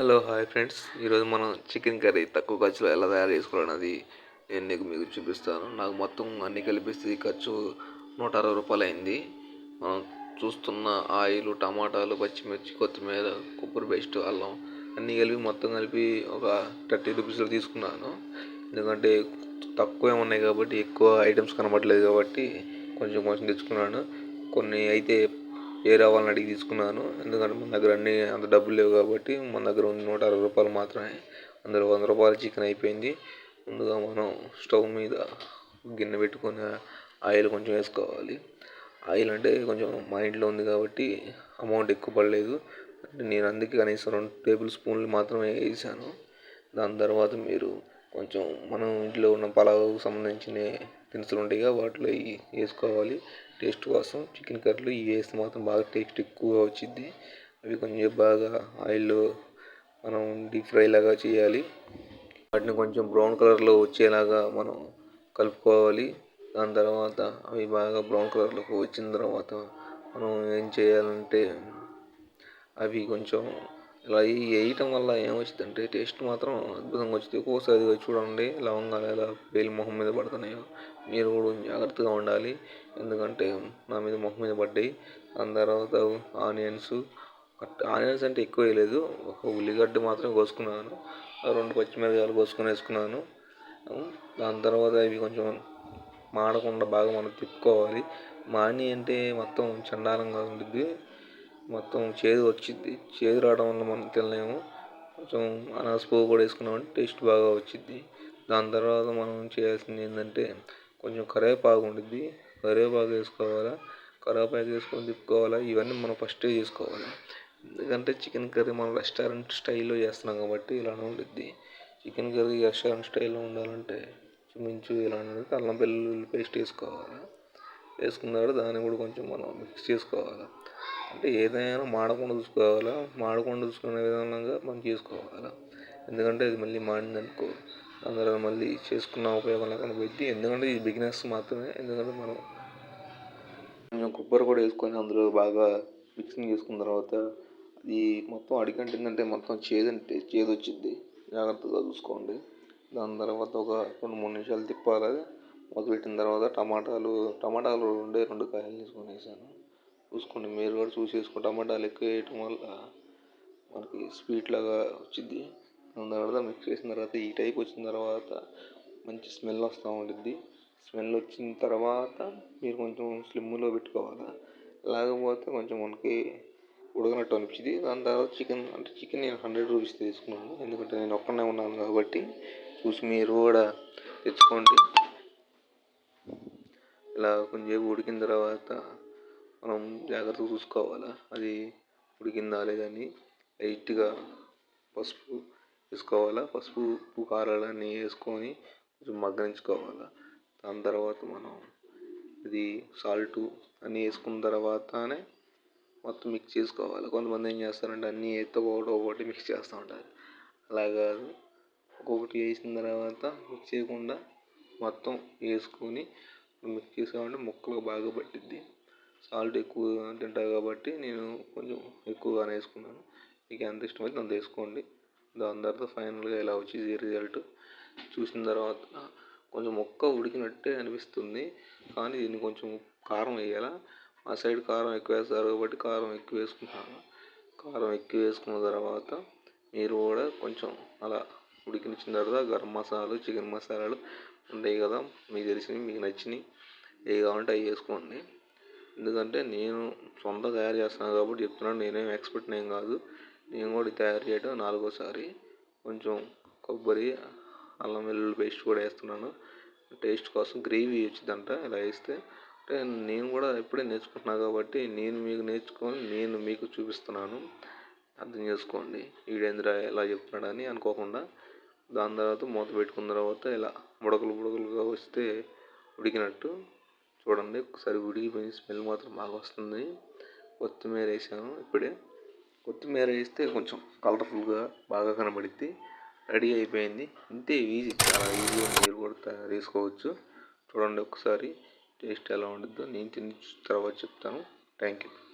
Hello hi friends. ఈరోజు మనం chicken curry తక్కువ ఖర్చులో ఎలా తయారు చేసుకోవాలన్నది నేను నీకు మీకు చూపిస్తాను. నాకు మొత్తం అన్ని కలిపిస్తే ఖర్చు నూట అరవై రూపాయలు అయింది. మనం చూస్తున్న ఆయిల్ టమాటాలు పచ్చిమిర్చి కొత్తిమీర కొబ్బరి పేస్ట్ అల్లం అన్నీ కలిపి మొత్తం కలిపి ఒక థర్టీ రూపీస్లో తీసుకున్నాను. ఎందుకంటే తక్కువే ఉన్నాయి కాబట్టి ఎక్కువ ఐటమ్స్ కనబడలేదు కాబట్టి కొంచెం కొంచెం తెచ్చుకున్నాను. కొన్ని అయితే వేరే వాళ్ళని అడిగి తీసుకున్నాను. ఎందుకంటే మన దగ్గర అన్నీ అంత డబ్బులు లేవు కాబట్టి మన దగ్గర ఉంది నూట అరవై రూపాయలు మాత్రమే. అందులో వంద రూపాయల చికెన్ అయిపోయింది. ముందుగా మనం స్టవ్ మీద గిన్నె పెట్టుకొని ఆయిల్ కొంచెం వేసుకోవాలి. ఆయిల్ అంటే కొంచెం మా ఇంట్లో ఉంది కాబట్టి అమౌంట్ ఎక్కువ పడలేదు. నేను అందుకే కనీసం రెండు టేబుల్ స్పూన్లు మాత్రమే వేసాను. దాని తర్వాత మీరు కొంచెం మనం ఇంట్లో ఉన్న పలావ్ సంబంధించిన దినుసులు ఉంటాయిగా వాటిలో వేసుకోవాలి. టేస్ట్ కోసం చికెన్ కర్రీలో ఇవి వేస్తే మాత్రం బాగా టేస్ట్ ఎక్కువ వచ్చింది అవి కొంచెం బాగా ఆయిల్లో మనం డీప్ ఫ్రై లాగా చేయాలి. వాటిని కొంచెం బ్రౌన్ కలర్లో వచ్చేలాగా మనం కలుపుకోవాలి. దాని తర్వాత అవి బాగా బ్రౌన్ కలర్లోకి వచ్చిన తర్వాత మనం ఏం చేయాలంటే అవి కొంచెం ఇలా వేయటం వల్ల ఏమొచ్చిందంటే టేస్ట్ మాత్రం అద్భుతంగా వచ్చింది ఒక్కోసారి చూడండి లవంగాలు ఎలా వేలి మొహం మీద పడుతున్నాయో. మీరు కూడా జాగ్రత్తగా ఉండాలి. ఎందుకంటే నా మీద మొహం మీద పడ్డాయి. దాని తర్వాత ఆనియన్స్. ఆనియన్స్ అంటే ఎక్కువ వేయలేదు. ఒక ఉల్లిగడ్డ మాత్రం కోసుకున్నాను. రెండు పచ్చిమిరపకాయలు కోసుకొని వేసుకున్నాను. దాని తర్వాత ఇవి కొంచెం మాడకుండా బాగా మనం తిప్పుకోవాలి. మాని అంటే మొత్తం చండాలంగా ఉంటుంది మొత్తం చేదు వచ్చింది చేదు రావడం వల్ల మనం తినలేము. కొంచెం అనాస పువ్వు కూడా వేసుకున్నామంటే టేస్ట్ బాగా వచ్చింది దాని తర్వాత మనం చేయాల్సింది ఏంటంటే కొంచెం కరివేపాకు ఉండిద్ది. కరివేపాకు వేసుకోవాలా? కరివేపాకు వేసుకొని తిప్పుకోవాలా? ఇవన్నీ మనం ఫస్టే చేసుకోవాలి. ఎందుకంటే చికెన్ కర్రీ మనం రెస్టారెంట్ స్టైల్లో చేస్తున్నాం కాబట్టి ఇలానే ఉంటుంది చికెన్ కర్రీ రెస్టారెంట్ స్టైల్లో ఉండాలంటే ఇంచుమించు ఇలా అల్లం వెల్లుల్లి పేస్ట్ వేసుకోవాలి? వేసుకున్న దాన్ని కూడా కొంచెం మనం మిక్స్ చేసుకోవాలి. అంటే ఏదైనా మాడకుండా చూసుకోవాలా మాడకుండా చూసుకునే విధంగా మనం చేసుకోవాలి. ఎందుకంటే అది మళ్ళీ మాడిందనుకో అందులో మళ్ళీ చేసుకున్న ఉపయోగం లేకుండా పెట్టి ఎందుకంటే ఇది బిగినర్స్ మాత్రమే ఎందుకంటే మనం కొంచెం కొబ్బరి కూడా వేసుకొని అందులో బాగా మిక్సింగ్ చేసుకున్న తర్వాత అది మొత్తం అడిగంటిందంటే మొత్తం చేదంటే చేదు వచ్చింది జాగ్రత్తగా చూసుకోండి. దాని తర్వాత ఒక రెండు మూడు నిమిషాలు తిప్పాలి. పెట్టిన తర్వాత టమాటాలు టమాటాలు రెండే రెండు కాయలు తీసుకొని వేసాను. చూసుకోండి మీరు కూడా చూసి వేసుకో టమాటాలు ఎక్కువ వేయటం వల్ల మనకి స్వీట్ లాగా వచ్చింది దాని తర్వాత మిక్స్ చేసిన తర్వాత ఈ టైప్ వచ్చిన తర్వాత మంచి స్మెల్ వస్తూ ఉంటుంది స్మెల్ వచ్చిన తర్వాత మీరు కొంచెం స్లిమ్లో పెట్టుకోవాలి? లేకపోతే కొంచెం మనకి ఉడకనట్టు అనిపించింది దాని తర్వాత చికెన్ అంటే చికెన్ నేను హండ్రెడ్ రూపీస్ తీసుకున్నాను. ఎందుకంటే నేను ఒక్కనే ఉన్నాను కాబట్టి చూసి మీరు కూడా తెచ్చుకోండి. ఇలా కొంచెం ఉడికిన తర్వాత మనం జాగ్రత్తగా చూసుకోవాలి? అది ఉడికిందా లేదా అని లైట్గా పసుపు వేసుకోవాలి? పసుపు ఉప్పు కారాలు అన్నీ వేసుకొని కొంచెం మగ్గనించుకోవాలి? దాని తర్వాత మనం ఇది సాల్ట్ అన్నీ వేసుకున్న తర్వాతనే మొత్తం మిక్స్ చేసుకోవాలి? కొంతమంది ఏం చేస్తారంటే అన్నీ ఎత్త ఒకటి ఒకటి మిక్స్ చేస్తూ ఉంటారు. అలా కాదు. ఒక్కొక్కటి వేసిన తర్వాత మిక్స్ చేయకుండా మొత్తం వేసుకొని మిక్స్ చేసామంటే ముక్కలు బాగా పట్టిద్ది. సాల్ట్ ఎక్కువ తింటారు కాబట్టి నేను కొంచెం ఎక్కువగానే వేసుకున్నాను. మీకు ఎంత ఇష్టమైతే అంత వేసుకోండి. దాని తర్వాత ఫైనల్గా ఇలా వచ్చింది రిజల్ట్. చూసిన తర్వాత కొంచెం ముక్క ఉడికినట్టే అనిపిస్తుంది. కానీ దీన్ని కొంచెం కారం వేయాలా? మా సైడ్ కారం ఎక్కువ వేస్తారు కాబట్టి కారం ఎక్కువ వేసుకుంటాను. కారం ఎక్కువ వేసుకున్న తర్వాత మీరు కూడా కొంచెం అలా ఉడికించిన తర్వాత గరం మసాలాలు చికెన్ మసాలాలు ఉంటాయి కదా మీకు తెలిసినవి మీకు నచ్చినవి ఏవి కావాలంటే అవి వేసుకోండి. ఎందుకంటే నేను సొంత తయారు చేస్తున్నాను కాబట్టి చెప్తున్నాను నేనేం ఎక్స్పర్ట్ నేను కాదు. నేను కూడా తయారు చేయడం నాలుగోసారి. కొంచెం కొబ్బరి అల్లం వెల్లుల్లి పేస్ట్ కూడా వేస్తున్నాను. టేస్ట్ కోసం గ్రేవీ వచ్చిందంట ఇలా వేస్తే. అంటే నేను కూడా ఇప్పుడే నేర్చుకుంటున్నాను కాబట్టి నేను మీకు నేర్చుకొని నేను మీకు చూపిస్తున్నాను. అర్థం చేసుకోండి వీడేంద్ర ఎలా చెప్తున్నాడని అనుకోకుండా. దాని తర్వాత మూత పెట్టుకున్న తర్వాత ఇలా బుడగలు బుడకలుగా వస్తే ఉడికినట్టు. చూడండి ఒకసారి ఉడికిపోయి స్మెల్ మాత్రం బాగా వస్తుంది. కొత్తిమీర వేసాను ఇప్పుడే. కొత్తిమీర వేస్తే కొంచెం కలర్ఫుల్గా బాగా కనబడిద్ది. రెడీ అయిపోయింది. ఇంతే ఈజీ చాలా ఈజీగా మీరు కూడా తయారు చేసుకోవచ్చు. చూడండి ఒకసారి టేస్ట్ ఎలా ఉంటుందో నేను తిని తర్వాత చెప్తాను. Thank you.